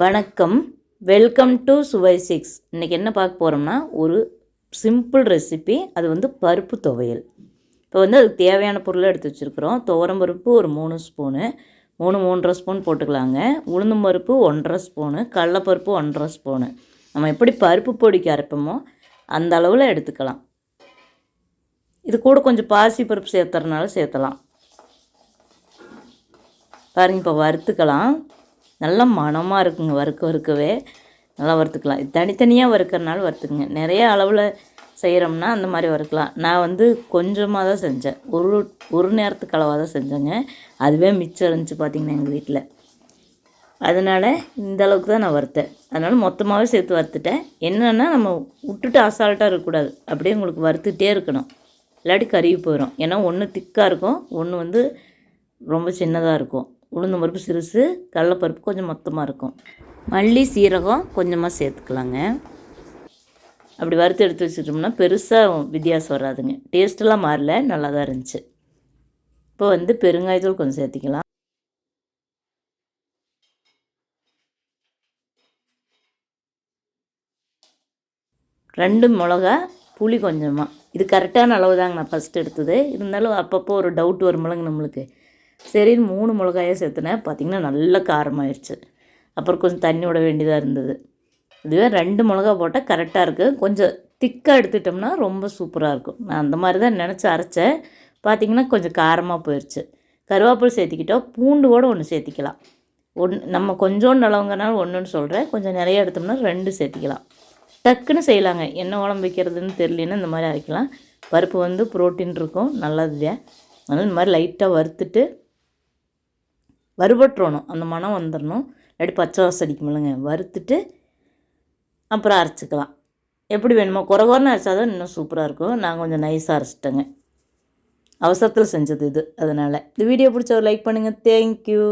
வணக்கம். Welcome to சுவை six இன்றைக்கி என்ன பார்க்க போகிறோம்னா ஒரு சிம்பிள் ரெசிபி அது வந்து பருப்பு துவையல். இப்போ வந்து அதுக்கு தேவையான பொருளை எடுத்து வச்சுருக்குறோம். துவரம் பருப்பு ஒரு மூணு ஸ்பூனு மூணு மூன்றரை ஸ்பூன் போட்டுக்கலாங்க. உளுந்தும் பருப்பு ஒன்றரை ஸ்பூனு கடலப்பருப்பு ஒன்றரை ஸ்பூனு நம்ம எப்படி பருப்பு பொடிக்கு அரைப்போமோ அந்த அளவில் எடுத்துக்கலாம். இது கூட கொஞ்சம் பாசி பருப்பு சேர்த்துறதுனால சேர்த்தலாம். பாருங்க இப்போ வறுத்துக்கலாம். நல்ல மணமாக இருக்குங்க வறுக்க வறுக்கவே. நல்லா வறுத்துக்கலாம். தனித்தனியாக வறுக்கிறனால வறுத்துக்குங்க. நிறைய அளவில் செய்கிறோம்னா அந்த மாதிரி வறுக்கலாம். நான் வந்து கொஞ்சமாக தான் செஞ்சேன். ஒரு ஒரு நேரத்துக்கு அளவாக தான் செஞ்சேங்க. அதுவே மிச்சம் இருந்துச்சு பார்த்திங்கன்னா எங்கள் வீட்டில் அதனால் இந்த அளவுக்கு தான் நான் வறுத்தேன். அதனால் மொத்தமாகவே சேர்த்து வறுத்துட்டேன். என்னென்னா நம்ம விட்டுட்டு அசால்ட்டாக இருக்கக்கூடாது. அப்படியே உங்களுக்கு வறுத்துட்டே இருக்கணும். இல்லாட்டி கருகி போயிடும் ஏன்னா ஒன்று திக்காக இருக்கும் ஒன்று வந்து ரொம்ப சின்னதாக இருக்கும். உளுந்தம் பருப்பு சிறுசு கடலப்பருப்பு கொஞ்சம் மொத்தமாக இருக்கும். மல்லி சீரகம் கொஞ்சமாக சேர்த்துக்கலாங்க. அப்படி வறுத்து எடுத்து வச்சுட்டோம்னா பெருசாக வித்தியாசம் வராதுங்க. டேஸ்ட்டெல்லாம் மாறல நல்லா தான் இருந்துச்சு. இப்போ வந்து பெருங்காயத்தூள் கொஞ்சம் சேர்த்திக்கலாம். ரெண்டு மிளகா புளி கொஞ்சமாக இது கரெக்டான அளவு தாங்க நான் ஃபஸ்ட்டு எடுத்தது. இருந்தாலும் அப்பப்போ ஒரு டவுட் வருமில்லங்க நம்மளுக்கு. சரின்னு மூணு மிளகாயை சேர்த்துனேன். பார்த்திங்கன்னா நல்ல காரமாயிடுச்சு அப்புறம் கொஞ்சம் தண்ணி விட வேண்டியதாக இருந்தது. இதுவே ரெண்டு மிளகா போட்டால் கரெக்டாக இருக்குது கொஞ்சம் திக்காக எடுத்துட்டோம்னா ரொம்ப சூப்பராக இருக்கும். நான் அந்த மாதிரி தான் நினச்சி அரைச்சேன். பார்த்திங்கன்னா கொஞ்சம் காரமாக போயிடுச்சு கருவேப்பிலை சேர்த்திக்கிட்டோம். பூண்டு கூட ஒன்று சேர்த்திக்கலாம். ஒன் நம்ம கொஞ்சோண்டு அளவுங்கனால ஒன்றுன்னு சொல்கிறேன் கொஞ்சம் நிறைய எடுத்தோம்னா ரெண்டு சேர்த்திக்கலாம். டக்குன்னு செய்யலாங்க. என்ன உடம்பு வைக்கிறதுன்னு தெரியலன்னா இந்த மாதிரி அரைக்கலாம். பருப்பு வந்து ப்ரோட்டீன் இருக்கும். நல்லது அதனால் இந்த மாதிரி லைட்டாக வறுத்துட்டு வறுபட்டுறணும். அந்த மனம் வந்துடணும் இல்லாட்டி பச்சை வாசம் அடிக்குமில்லங்க வறுத்துட்டு அப்புறம் அரைச்சிக்கலாம். எப்படி வேணுமோ. குறை குறைன்னு அரைச்சா தான் இன்னும் சூப்பராக இருக்கும். நான் கொஞ்சம் நைஸாக அரைச்சிட்டேங்க. அவசரத்தில் செஞ்சது இது. அதனால். இந்த வீடியோ பிடிச்ச ஒரு லைக் பண்ணுங்கள் தேங்க்யூ